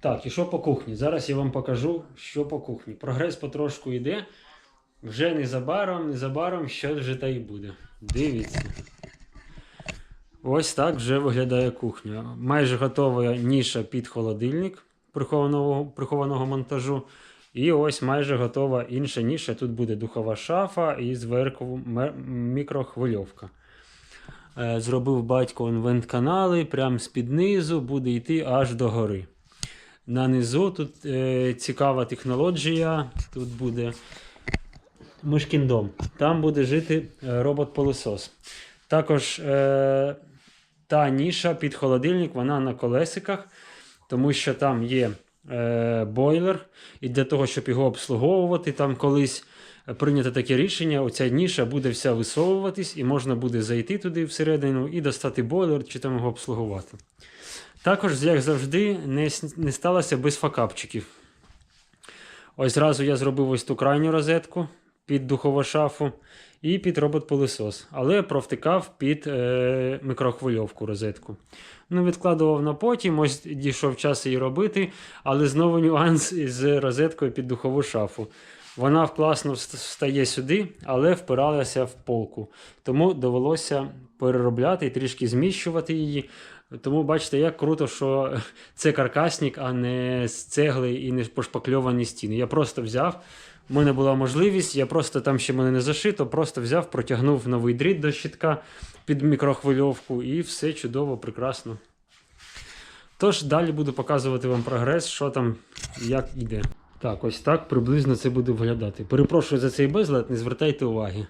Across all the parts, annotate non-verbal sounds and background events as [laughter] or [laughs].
Так, і що по кухні? Зараз я вам покажу, що по кухні. Прогрес потрошку йде. Вже незабаром, незабаром щось вже та й буде. Дивіться. Ось так вже виглядає кухня. Майже готова ніша під холодильник прихованого, прихованого монтажу. І ось майже готова інша ніша. Тут буде духова шафа і зверху мікрохвильовка. Е, Зробив батько інвент-канали, прямо з-під низу буде йти аж до гори. На низу тут е, цікава технологія. Тут буде Мишкін дом. Там буде жити е, робот-пилосос. Також е, та ніша під холодильник, вона на колесиках, тому що там є е, бойлер, і для того, щоб його обслуговувати, там колись прийнято таке рішення, оця ніша буде вся висовуватись, і можна буде зайти туди всередину і достати бойлер чи там його обслугувати. Також, як завжди, не, не сталося без факапчиків. Ось зразу я зробив ось ту крайню розетку під духову шафу і під робот-пилосос, але провтикав під е, мікрохвильовку розетку. Ну, відкладував на потім, ось дійшов час її робити, але знову нюанс із розеткою під духову шафу. Вона класно встає сюди, але впиралася в полку. Тому довелося переробляти і трішки зміщувати її. Тому бачите, як круто, що [laughs] це каркасник, а не з цегли і не пошпакльовані стіни. Я просто взяв, у мене була можливість, я просто там ще мене не зашито, просто взяв, протягнув новий дріт до щитка під мікрохвильовку і все чудово, прекрасно. Тож далі буду показувати вам прогрес, що там, як іде. Так, ось так приблизно це буде виглядати. Перепрошую за цей безлад, не звертайте уваги.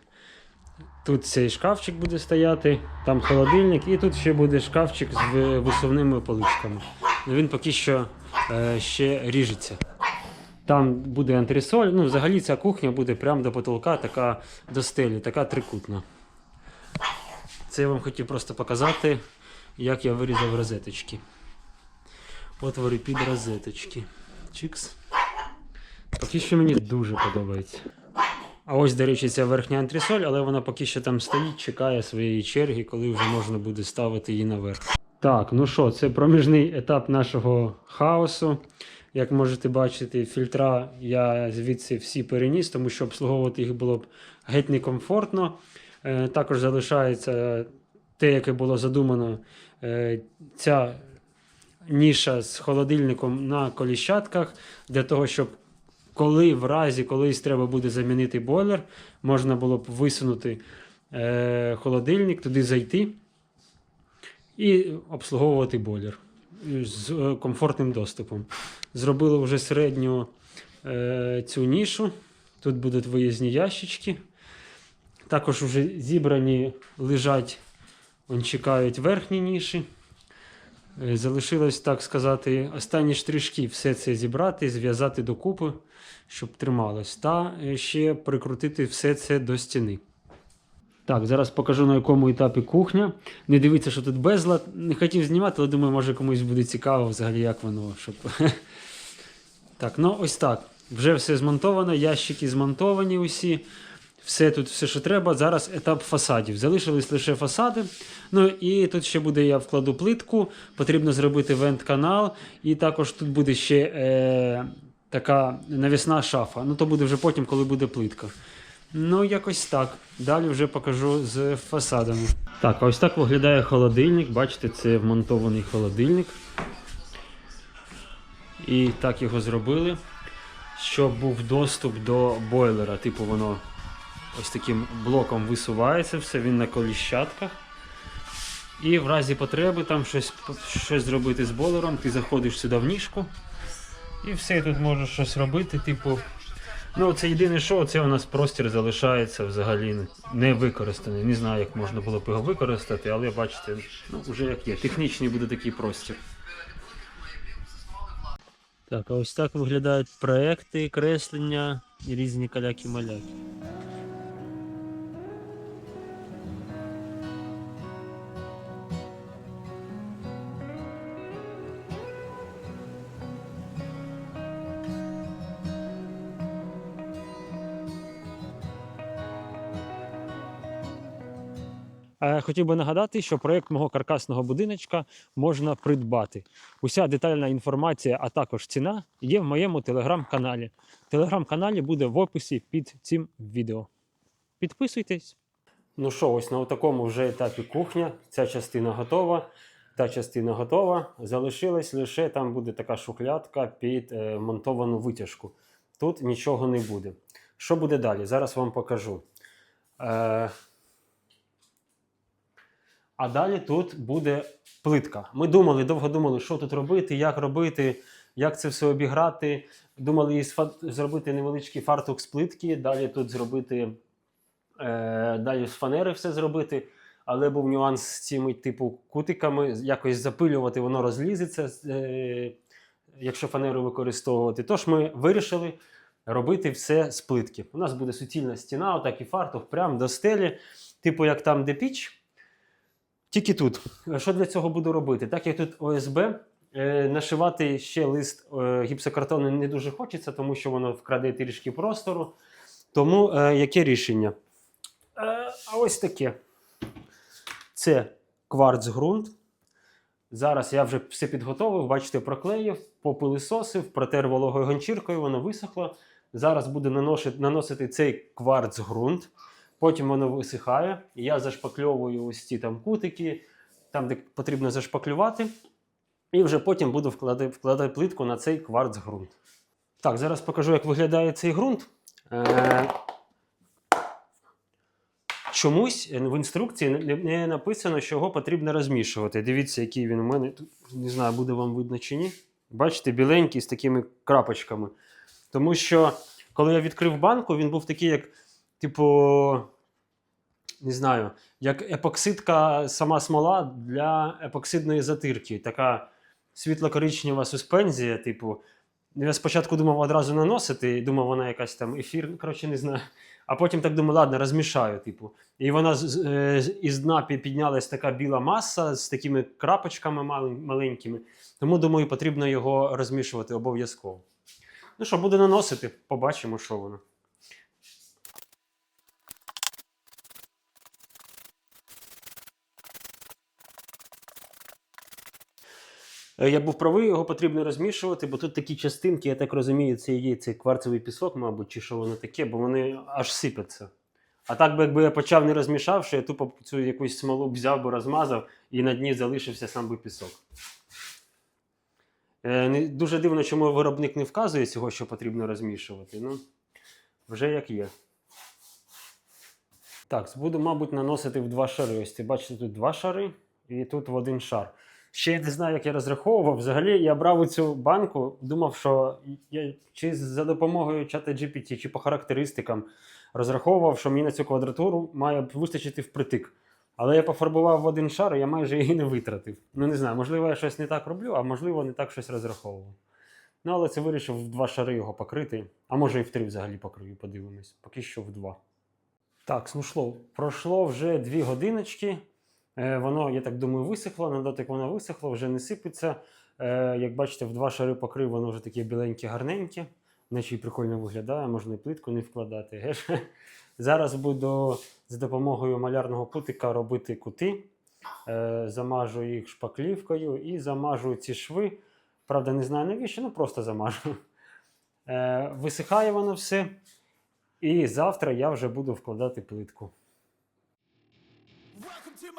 Тут цей шкафчик буде стояти, там холодильник, і тут ще буде шкафчик з висувними поличками. Ну, Він поки що е, ще ріжеться. Там буде антресоль. Ну, взагалі ця кухня буде прямо до потолка, така до стелі, така трикутна. Це я вам хотів просто показати, як я вирізав розеточки. Отвори під розеточки. Чикс. Поки що мені дуже подобається. А ось, до речі, ця верхня антресоль, але вона поки що там стоїть, чекає своєї черги, коли вже можна буде ставити її наверх. Так, ну що, це проміжний етап нашого хаосу. Як можете бачити, фільтра я звідси всі переніс, тому що обслуговувати їх було б геть некомфортно. Е, також залишається те, яке було задумано, е, ця ніша з холодильником на коліщатках, для того, щоб коли в разі колись треба буде замінити бойлер, можна було б висунути е, холодильник, туди зайти і обслуговувати бойлер з е, комфортним доступом. Зробили вже середню е, цю нішу. Тут будуть виїзні ящички. Також вже зібрані лежать, он чекають верхні ніші. Е, Залишилось, так сказати, останні штришки все це зібрати, зв'язати докупи, щоб трималось, та е, ще прикрутити все це до стіни. Так, зараз покажу на якому етапі кухня. Не дивіться, що тут безлад. Не хотів знімати, але думаю, може комусь буде цікаво взагалі, як воно. Щоб... [laughs] Так, ну ось так. Вже все змонтовано, ящики змонтовані усі. Все тут, все, що треба. Зараз етап фасадів. Залишились лише фасади. Ну і тут ще буде, я вкладу плитку. Потрібно зробити вент-канал. І також тут буде ще е, така навісна шафа. Ну то буде вже потім, коли буде плитка. Ну, якось так. Далі вже покажу з фасадами. Так, ось так виглядає холодильник. Бачите, це вмонтований холодильник. І так його зробили, щоб був доступ до бойлера. Типу воно ось таким блоком висувається все, він на коліщатках. І в разі потреби там щось, щось зробити з бойлером, ти заходиш сюди в ніжку. І все, тут можеш щось робити, типу. Ну, це єдине, що це у нас простір залишається взагалі не використаний. Не знаю, як можна було б його використати, але бачите, ну, вже як є. Технічний буде такий простір. Так, а ось так виглядають проекти, креслення і різні каляки-маляки. Хотів би нагадати, що проєкт мого каркасного будиночка можна придбати. Уся детальна інформація, а також ціна є в моєму телеграм-каналі. Телеграм-каналі буде в описі під цим відео. Підписуйтесь. Ну що, ось на такому вже етапі кухня. Ця частина готова, та частина готова. Залишилась лише там буде така шухлядка під е, монтовану витяжку. Тут нічого не буде. Що буде далі? Зараз вам покажу. Е, а далі тут буде плитка. Ми думали, довго думали, що тут робити, як робити, як це все обіграти. Думали фа- зробити невеличкий фартук з плитки, далі тут зробити, е, далі з фанери все зробити. Але був нюанс з цими типу кутиками, якось запилювати, воно розлізеться, е, якщо фанеру використовувати. Тож ми вирішили робити все з плитки. У нас буде суцільна стіна, отак і фартух, прямо до стелі, типу як там, де піч. Тільки тут. Що для цього буду робити? Так як тут ОСБ, е, нашивати ще лист е, гіпсокартону не дуже хочеться, тому що воно вкраде трішки простору. Тому е, яке рішення? Е, а ось таке. Це кварц-ґрунт. Зараз я вже все підготовив, бачите, проклеїв, попилисосив, протер вологою ганчіркою, воно висохло. Зараз буду наносити, цей кварц-ґрунт. Потім воно висихає. І я зашпакльовую ось ці там кутики, там, де потрібно зашпаклювати. І вже потім буду вкладати, вкладати плитку на цей кварц-ґрунт. Так, зараз покажу, як виглядає цей ґрунт. Е- Чомусь в інструкції не написано, що його потрібно розмішувати. Дивіться, який він у мене. Тут, не знаю, буде вам видно чи ні. Бачите, біленький з такими крапочками. Тому що, коли я відкрив банку, він був такий, як, типу, не знаю, як епоксидка сама смола для епоксидної затирки. Така світло-коричнева суспензія, типу. Я спочатку думав одразу наносити, думав, вона якась там ефір, коротше, не знаю. А потім так думаю, ладно, розмішаю, типу. І вона з, е, із дна пі- піднялась така біла маса з такими крапочками малень- маленькими. Тому, думаю, потрібно його розмішувати обов'язково. Ну що, буду наносити, побачимо, що воно. Я був правий, його потрібно розмішувати, бо тут такі частинки, я так розумію, це є цей кварцевий пісок, мабуть, чи що воно таке, бо вони аж сипляться. А так би якби я почав не розмішавши, я тупо цю якусь смолу взяв би розмазав і на дні залишився сам би пісок. Е, дуже дивно, чому виробник не вказує цього, що потрібно розмішувати. Ну, вже як є. Так, буду, мабуть, наносити в два шари. Ось ти бачите, тут два шари і тут в один шар. Ще я не знаю, як я розраховував. Взагалі я брав у цю банку, думав, що я чи за допомогою чата GPT, чи по характеристикам розраховував, що мені на цю квадратуру має вистачити впритик. Але я пофарбував в один шар, і я майже її не витратив. Ну не знаю, можливо, я щось не так роблю, а можливо, не так щось розраховував. Ну, але це вирішив в два шари його покрити. А може і в три взагалі покрию, подивимось. Поки що в два. Так, смушло. Пройшло вже дві годиночки. Е, Воно, я так думаю, висохло. На дотик воно висохло, вже не сипеться. Е, Як бачите, в два шари покрив, воно вже таке біленьке, гарненьке. Наче й прикольно виглядає, можна і плитку не вкладати. [laughs] Зараз буду за допомогою малярного путика робити кути. Е, Замажу їх шпаклівкою і замажу ці шви. Правда, не знаю навіщо, ну просто замажу. Висихає воно все. І завтра я вже буду вкладати плитку.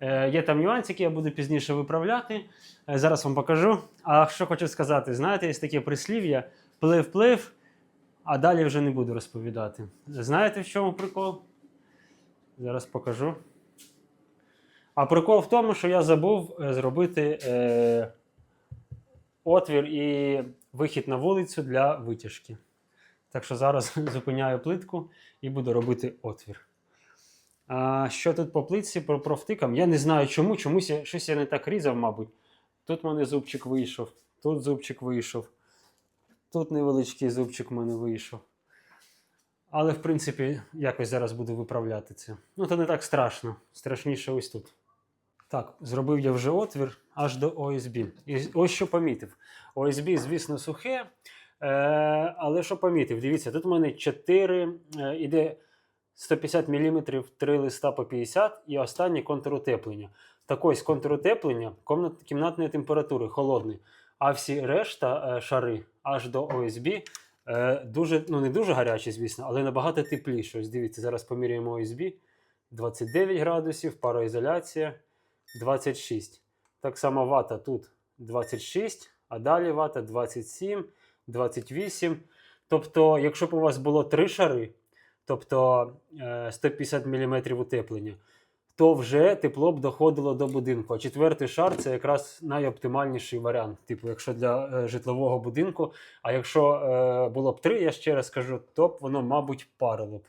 Е, Є там нюанси, які я буду пізніше виправляти. Е, Зараз вам покажу. А що хочу сказати, знаєте, є таке прислів'я: плив-плив, а далі вже не буду розповідати. Знаєте, в чому прикол? Зараз покажу. А прикол в тому, що я забув е, зробити е, отвір і вихід на вулицю для витяжки. Так що зараз [laughs] зупиняю плитку і буду робити отвір. А що тут по плитці, про провтикам? Я не знаю чому, чомусь я, щось я не так різав, мабуть. Тут в мене зубчик вийшов, тут зубчик вийшов, тут невеличкий зубчик в мене вийшов. Але, в принципі, якось зараз буду виправляти це. Ну, то не так страшно. Страшніше ось тут. Так, зробив я вже отвір аж до ОСБ. І ось що помітив. ОСБ, звісно, сухе. Е, але що помітив? Дивіться, тут у мене 4, е, іде 150 мм, 3 листа по 50 і останнє контрутеплення. Так ось контрутеплення кімнатної температури, холодний. А всі решта е, шари аж до ОСБ е, дуже, ну не дуже гарячі, звісно, але набагато тепліше. Ось дивіться, зараз поміряємо ОСБ. 29 градусів, пароізоляція 26. Так само вата тут 26, а далі вата 27, 28. Тобто, якщо б у вас було три шари, тобто е, 150 мм утеплення, то вже тепло б доходило до будинку. А четвертий шар це якраз найоптимальніший варіант, типу, якщо для е, житлового будинку. А якщо е, було б три, я ще раз кажу, то б воно, мабуть, парило б.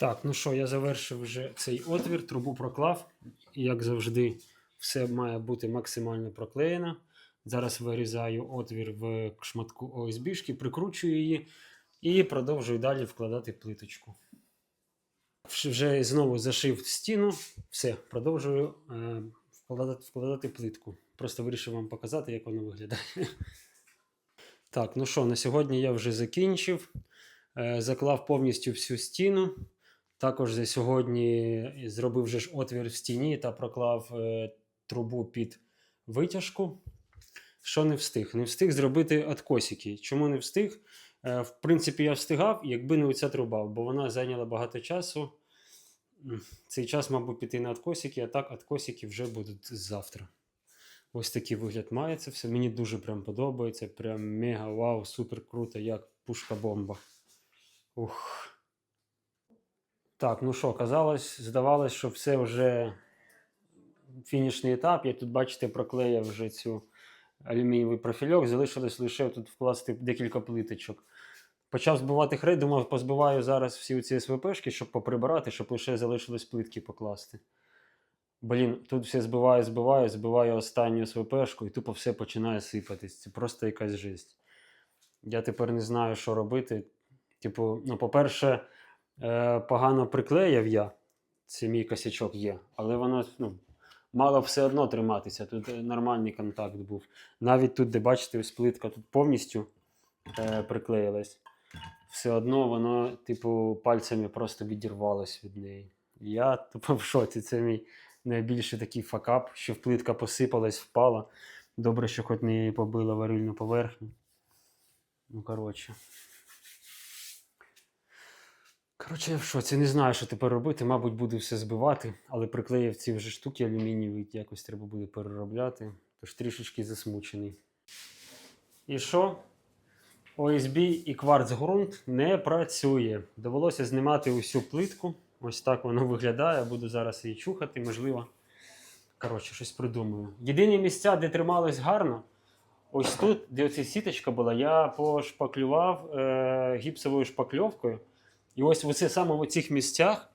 Так, ну що, я завершив вже цей отвір, трубу проклав. Як завжди, все має бути максимально проклеєно. Зараз вирізаю отвір в шматку ОСБшки, прикручую її і продовжую далі вкладати плиточку. Вже знову зашив стіну. Все, продовжую е, вкладати, вкладати плитку. Просто вирішив вам показати, як воно виглядає. [laughs] Так, ну що, на сьогодні я вже закінчив. Е, заклав повністю всю стіну. Також за сьогодні зробив вже ж отвір в стіні та проклав е, трубу під витяжку. Що не встиг? Не встиг зробити откосики. Чому не встиг? Е, в принципі, я встигав, якби не оця труба, бо вона зайняла багато часу. Цей час, мабуть, піти на откосики, а так откосики вже будуть завтра. Ось такий вигляд має це все. Мені дуже прям подобається. Прям мега вау, супер круто, як пушка-бомба. Ух. Так, ну що, казалось, здавалось, що все вже фінішний етап. Я тут, бачите, проклеїв вже цю алюмінієвий профільок. Залишилось лише тут вкласти декілька плиточок. Почав збивати хрей, думав, позбиваю зараз всі ці СВПшки, щоб поприбирати, щоб лише залишилось плитки покласти. Блін, тут все збиваю, збиваю, збиваю останню СВПшку і тупо все починає сипатись. Це просто якась жесть. Я тепер не знаю, що робити. Типу, ну, по-перше, е, погано приклеїв я. Це мій косячок є, але воно ну, мало все одно триматися. Тут е, нормальний контакт був. Навіть тут, де бачите, ось плитка тут повністю е, приклеїлась. Все одно воно, типу, пальцями просто відірвалось від неї. Я тупо в шоці. Це мій найбільший такий факап, що плитка посипалась, впала. Добре, що хоч не побила варильну поверхню. Ну, коротше. Коротше, я в шоці. Не знаю, що тепер робити. Мабуть, буду все збивати, але приклеїв ці вже штуки алюмінієві, якось треба буде переробляти. Тож трішечки засмучений. І що? ОСБ і кварцґрунт не працює. Довелося знімати усю плитку. Ось так воно виглядає. Буду зараз її чухати, можливо. Коротше, щось придумаю. Єдині місця, де трималось гарно, ось тут, де оця сіточка була, я пошпаклював е, гіпсовою шпакльовкою. І ось в оце, саме в цих місцях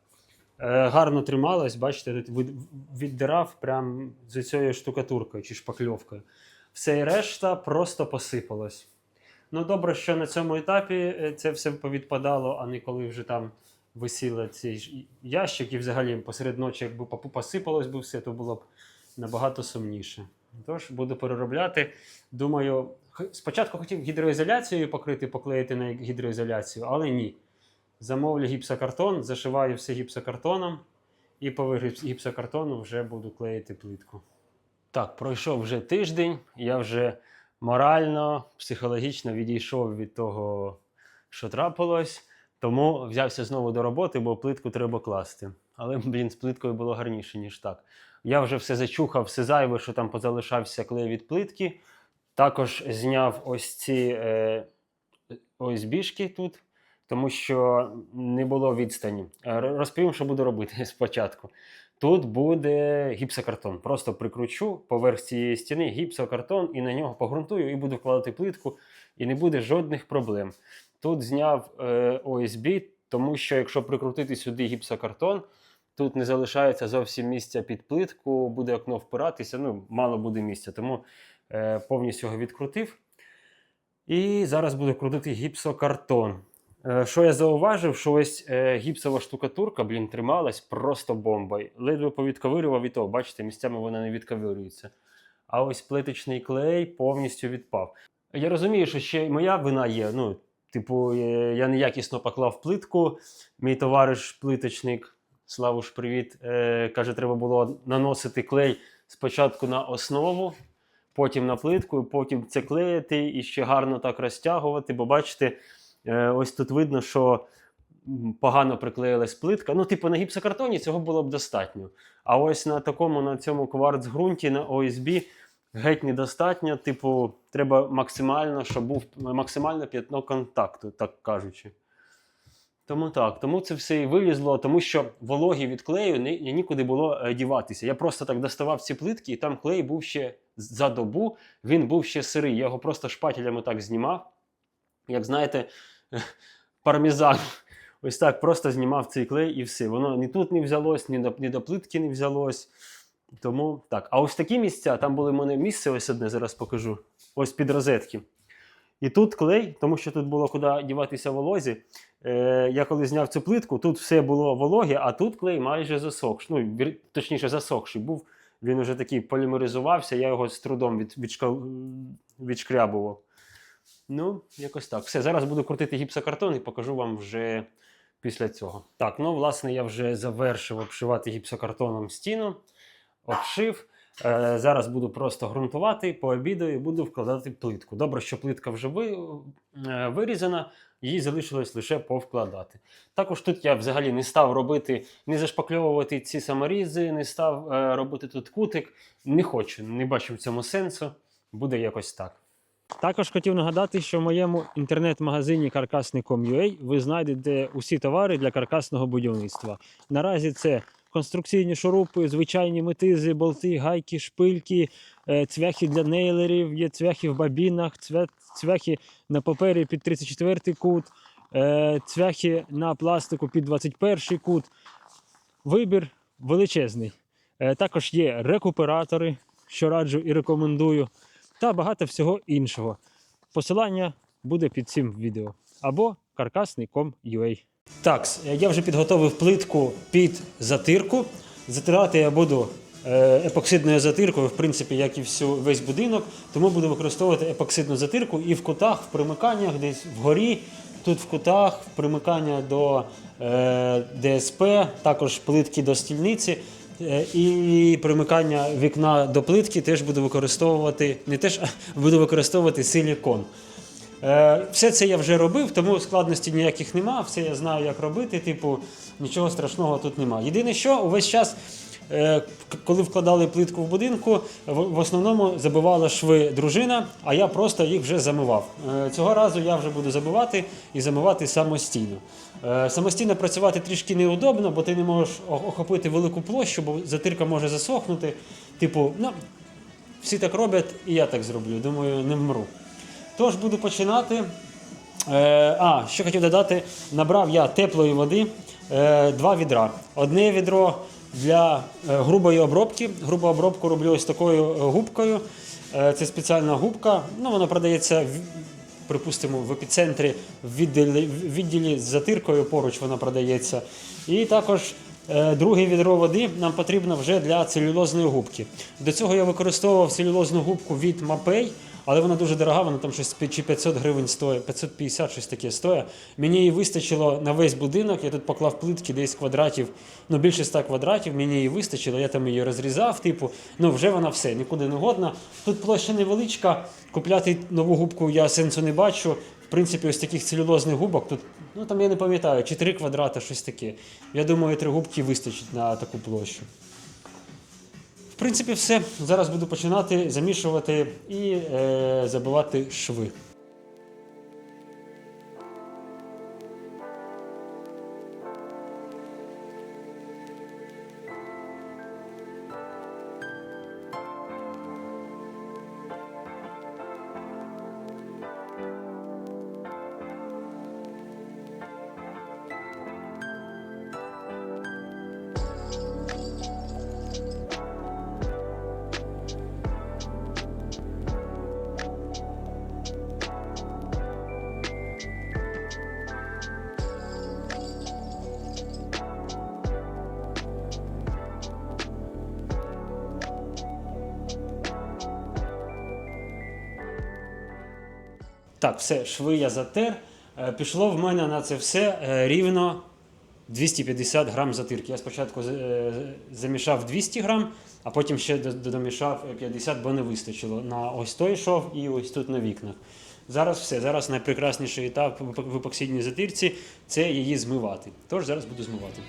е, гарно трималось, бачите, від, віддирав прям з цією штукатуркою чи шпакльовкою. Все і решта просто посипалось. Ну, добре, що на цьому етапі е, це все повідпадало, а не коли вже там висіли ці ж ящик, і взагалі посеред ночі, якби посипалось би все, то було б набагато сумніше. Тож буду переробляти. Думаю, спочатку хотів гідроізоляцією покрити, поклеїти на гідроізоляцію, але ні. Замовлю гіпсокартон, зашиваю все гіпсокартоном, і поверх гіпс- гіпсокартону вже буду клеїти плитку. Так, пройшов вже тиждень, я вже морально, психологічно відійшов від того, що трапилось. Тому взявся знову до роботи, бо плитку треба класти. Але, блін, з плиткою було гарніше, ніж так. Я вже все зачухав, все зайве, що там позалишався клей від плитки. Також зняв ось ці е, ОСБшки тут, тому що не було відстані. Е, Розповім, що буду робити [laughs] спочатку. Тут буде гіпсокартон. Просто прикручу поверх цієї стіни гіпсокартон і на нього погрунтую і буду вкладати плитку, і не буде жодних проблем. Тут зняв е, тому що якщо прикрутити сюди гіпсокартон, тут не залишається зовсім місця під плитку, буде окно впиратися, ну, мало буде місця. Тому е, повністю його відкрутив. І зараз буду крутити гіпсокартон. Е, Що я зауважив, що ось е, гіпсова штукатурка, блін, трималась просто бомба. Ледве повідковирював і то, бачите, місцями вона не відковирюється. А ось плиточний клей повністю відпав. Я розумію, що ще моя вина є. Ну, типу, е, я неякісно поклав плитку. Мій товариш плиточник, Славуш, привіт, е, каже, треба було наносити клей спочатку на основу, потім на плитку, потім це клеїти і ще гарно так розтягувати. Бо бачите, ось тут видно, що погано приклеїлась плитка. Ну, типу, на гіпсокартоні цього було б достатньо. А ось на такому, на цьому кварцґрунті, на ОСБ геть недостатньо. Типу, треба максимально, щоб був максимальне п'ятно контакту, так кажучи. Тому так, тому це все і вилізло, тому що вологі від клею ні, нікуди було е, діватися. Я просто так доставав ці плитки, і там клей був ще за добу, він був ще сирий. Я його просто шпателями так знімав. Як знаєте, [laughs] пармезан. Ось так просто знімав цей клей і все. Воно ні тут не взялось, ні до, ні до плитки не взялось. Тому так. А ось такі місця, там були в мене місце, ось одне зараз покажу. Ось під розетки. І тут клей, тому що тут було куди діватися волозі. Е, я коли зняв цю плитку, тут все було вологе, а тут клей майже засохший. Ну, точніше, засохший був. Він уже такий полімеризувався, я його з трудом від, відшка... відшкрябував. Ну, якось так. Все, зараз буду крутити гіпсокартон і покажу вам вже після цього. Так, ну, власне, я вже завершив обшивати гіпсокартоном стіну, обшив. Е, зараз буду просто ґрунтувати, пообідаю і буду вкладати плитку. Добре, що плитка вже ви, е, вирізана, її залишилось лише повкладати. Також тут я взагалі не став робити, не зашпакльовувати ці саморізи, не став е, робити тут кутик. Не хочу, не бачу в цьому сенсу. Буде якось так. Також хотів нагадати, що в моєму інтернет-магазині каркасник.com.ua ви знайдете усі товари для каркасного будівництва. Наразі це конструкційні шурупи, звичайні метизи, болти, гайки, шпильки, е, цвяхи для нейлерів, є цвяхи в бабінах, цвяхи на папері під 34 кут, е, цвяхи на пластику під 21 кут. Вибір величезний. Е, Також є рекуператори, що раджу і рекомендую, та багато всього іншого. Посилання буде під цим відео або каркасний.com.ua. Так, я вже підготовив плитку під затирку. Затирати я буду е, епоксидною затиркою, в принципі, як і всю, весь будинок. Тому буду використовувати епоксидну затирку і в кутах, в примиканнях, десь вгорі, тут в кутах, в примикання до е, ДСП, також плитки до стільниці. Е, І примикання вікна до плитки теж буду використовувати, не теж, а буду використовувати силікон. Е, Все це я вже робив, тому складності ніяких нема. Все я знаю, як робити. Типу, нічого страшного тут нема. Єдине, що увесь час, коли вкладали плитку в будинку, в, основному забивала шви дружина, а я просто їх вже замивав. Е, Цього разу я вже буду забивати і замивати самостійно. Е, Самостійно працювати трішки неудобно, бо ти не можеш охопити велику площу, бо затирка може засохнути. Типу, ну, всі так роблять, і я так зроблю. Думаю, не вмру. Тож буду починати. Е, а, що хотів додати, набрав я теплої води е, два відра. Одне відро для е, грубої обробки. Грубу обробку роблю ось такою е, губкою. Е, це спеціальна губка. Ну, вона продається, припустимо, в епіцентрі в відділі, в відділі з затиркою поруч вона продається. І також Друге відро води нам потрібно вже для целюлозної губки. До цього я використовував целюлозну губку від Мапей, але вона дуже дорога, вона там щось чи 500 гривень стоїть, 550 щось таке стоїть. Мені її вистачило на весь будинок. Я тут поклав плитки десь квадратів, ну більше 100 квадратів. Мені її вистачило, я там її розрізав, типу, ну вже вона все, нікуди не годна. Тут площа невеличка, купляти нову губку я сенсу не бачу. В принципі, ось таких целюлозних губок тут, ну там я не пам'ятаю, чи 3 квадрата, щось таке. Я думаю, три губки вистачить на таку площу. Принципі, все. Зараз буду починати замішувати і е, забивати шви. Шви я затер. Е, Пішло в мене на це все е, рівно 250 грам затирки. Я спочатку е, замішав 200 грам, а потім ще до- до- домішав 50, бо не вистачило на ось той шов і ось тут на вікнах. Зараз все. Зараз найпрекрасніший етап в епоксидній затирці це її змивати. Тож зараз буду змивати.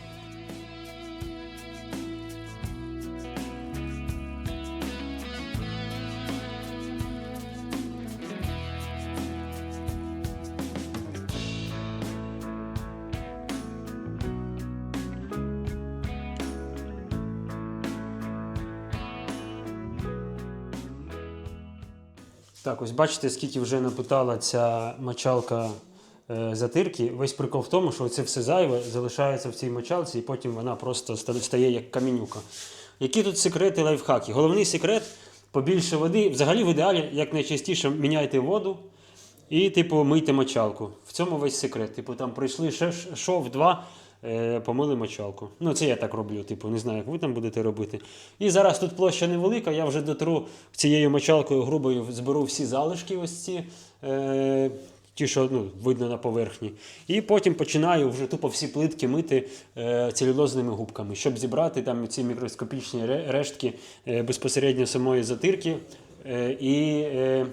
Ось бачите, скільки вже напитала ця мочалка е, затирки. Весь прикол в тому, що це все зайве залишається в цій мочалці, і потім вона просто стає як камінюка. Які тут секрети лайфхаки? Головний секрет побільше води. Взагалі, в ідеалі, як найчастіше міняйте воду і, типу, мийте мочалку. В цьому весь секрет. Типу, там прийшли шов, два, помили мочалку. Ну, це я так роблю, типу, не знаю, як ви там будете робити. І зараз тут площа невелика, я вже дотру цією мочалкою грубою зберу всі залишки, ось ці. Е, Ті, що ну, видно на поверхні. І потім починаю вже тупо всі плитки мити е, целюлозними губками, щоб зібрати там ці мікроскопічні рештки е, безпосередньо самої затирки е, і е,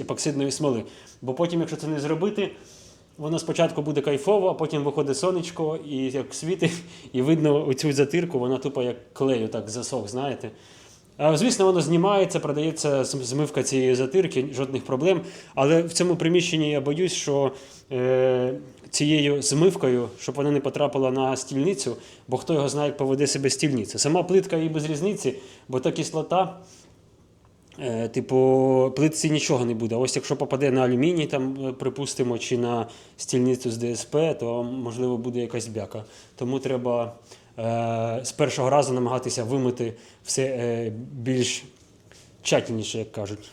епоксидної смоли. Бо потім, якщо це не зробити, воно спочатку буде кайфово, а потім виходить сонечко і як світить, і видно оцю затирку, вона тупо як клею так засох, знаєте. Звісно, воно знімається, продається змивка цієї затирки, жодних проблем. Але в цьому приміщенні я боюсь, що е, цією змивкою, щоб вона не потрапила на стільницю, бо хто його знає, як поведе себе стільниця. Сама плитка і без різниці, бо та кислота. Е, Типу, плитці нічого не буде. Ось якщо попаде на алюміній, там, е, припустимо, чи на стільницю з ДСП, то можливо буде якась бяка. Тому треба е, з першого разу намагатися вимити все е, більш тщательніше, як кажуть.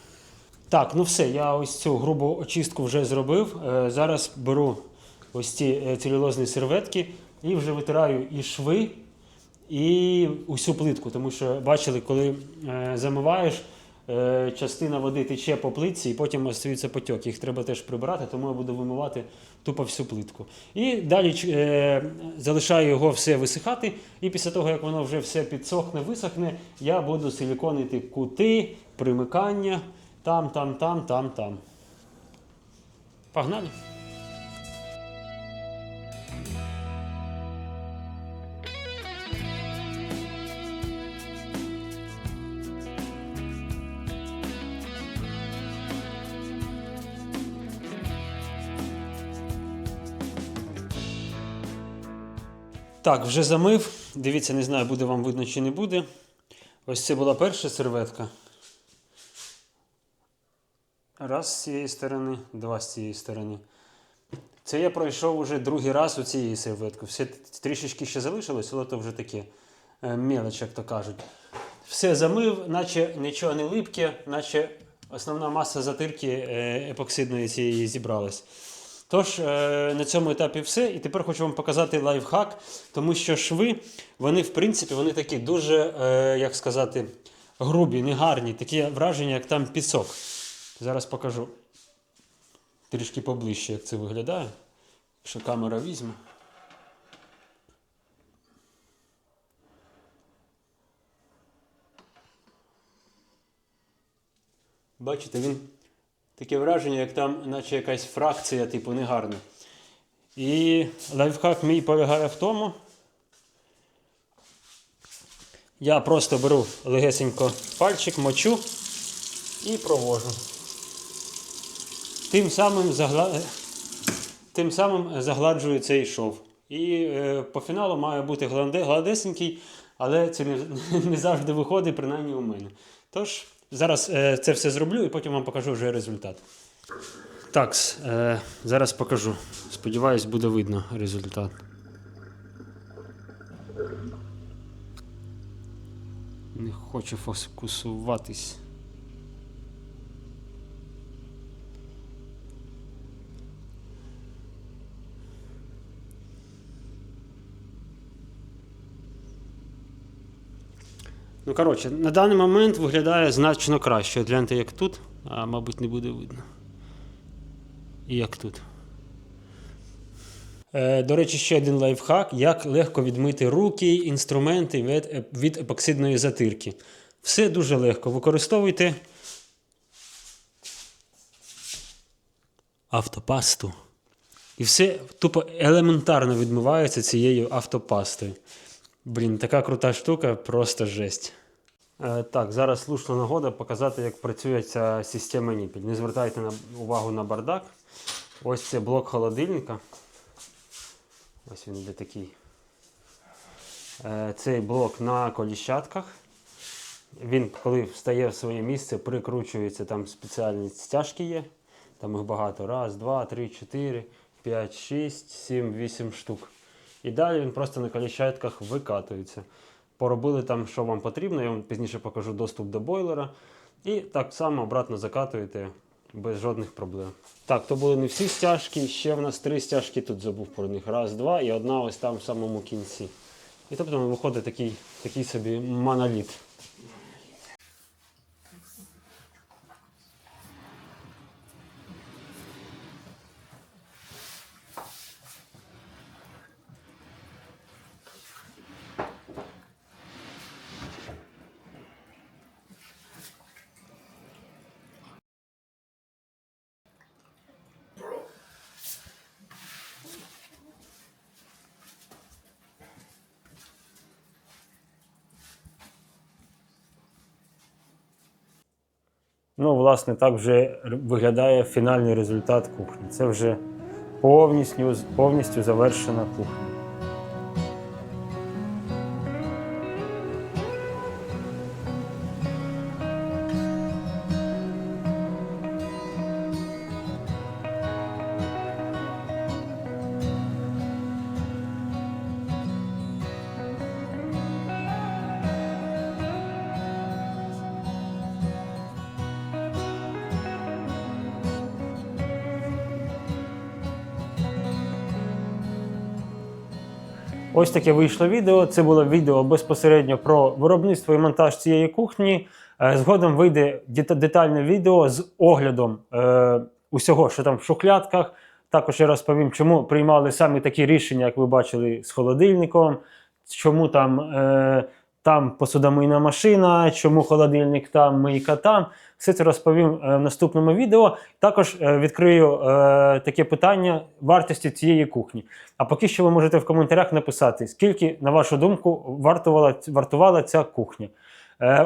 Так, ну все, я ось цю грубу очистку вже зробив. Е, зараз беру ось ці е, целюлозні серветки і вже витираю і шви, і усю плитку. Тому що бачили, коли е, замиваєш, частина води тече по плитці, і потім остаються потьок. Їх треба теж прибирати, тому я буду вимивати тупо всю плитку. І далі е, залишаю його все висихати. І після того, як воно вже все підсохне, висохне, я буду силіконити кути, примикання. Там, там, там, там, там. Погнали. Так, вже замив. Дивіться, не знаю, буде вам видно чи не буде. Ось це була перша серветка. Раз з цієї сторони, два з цієї сторони. Це я пройшов уже другий раз у цієї серветки. Все трішечки ще залишилось, але то вже таке е, мелоч, як то кажуть. Все замив, наче нічого не липке, наче основна маса затирки е, епоксидної цієї зібралась. Тож, е, на цьому етапі все. І тепер хочу вам показати лайфхак, тому що шви, вони, в принципі, вони такі дуже, е, як сказати, грубі, негарні, такі враження, як там пісок. Зараз покажу трішки поближче, як це виглядає. Якщо камера візьме. Бачите, він таке враження, як там, наче якась фракція, типу, негарна. І лайфхак мій полягає в тому. Я просто беру легесенько пальчик, мочу і провожу. Тим самим, загла... Тим самим загладжую цей шов. І е, по фіналу має бути гладесенький, але це не, [laughs] не завжди виходить, принаймні у мене. Тож, зараз е, це все зроблю і потім вам покажу вже результат. Так, е, зараз покажу. Сподіваюсь, буде видно результат. Не хочу фокусуватись. Ну, коротше, на даний момент виглядає значно краще. Гляньте, як тут, а мабуть, не буде видно. І як тут. Е, До речі, ще один лайфхак: як легко відмити руки, інструменти від, від епоксидної затирки. Все дуже легко. Використовуйте автопасту. І все тупо елементарно відмивається цією автопастою. Блін, така крута штука, просто жесть. Е, так, зараз слушна нагода показати, як працює ця система Ніпіль. Не звертайте на, увагу на бардак. Ось це блок холодильника. Ось він де такий. Е, цей блок на коліщатках. Він, коли встає в своє місце, прикручується, там спеціальні стяжки є. Там їх багато. Раз, два, три, чотири, п'ять, шість, сім, вісім штук. І далі він просто на коліщатках викатується. Поробили там, що вам потрібно, я вам пізніше покажу доступ до бойлера. І так само обратно закатуєте без жодних проблем. Так, то були не всі стяжки, ще в нас три стяжки тут забув про них. Раз, два, і одна ось там в самому кінці. І тобто виходить такий, такий собі моноліт. Ну, власне, так вже виглядає фінальний результат кухні. Це вже повністю, повністю завершена кухня. Ось таке вийшло відео. Це було відео безпосередньо про виробництво і монтаж цієї кухні. Е, Згодом вийде детальне відео з оглядом е, усього, що там в шухлядках. Також я розповім, чому приймали саме такі рішення, як ви бачили, з холодильником, чому там, е, там посудомийна машина, чому холодильник там, мийка там. Все це розповім е, в наступному відео. Також е, відкрию е, таке питання вартості цієї кухні. А поки що ви можете в коментарях написати, скільки, на вашу думку, вартувала, вартувала ця кухня.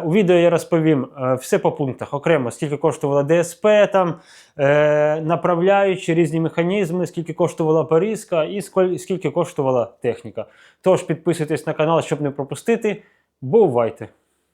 У відео я розповім все по пунктах окремо, скільки коштувала ДСП, там, е, різні механізми, скільки коштувала порізка і скільки коштувала техніка. Тож підписуйтесь на канал, щоб не пропустити. Бувайте!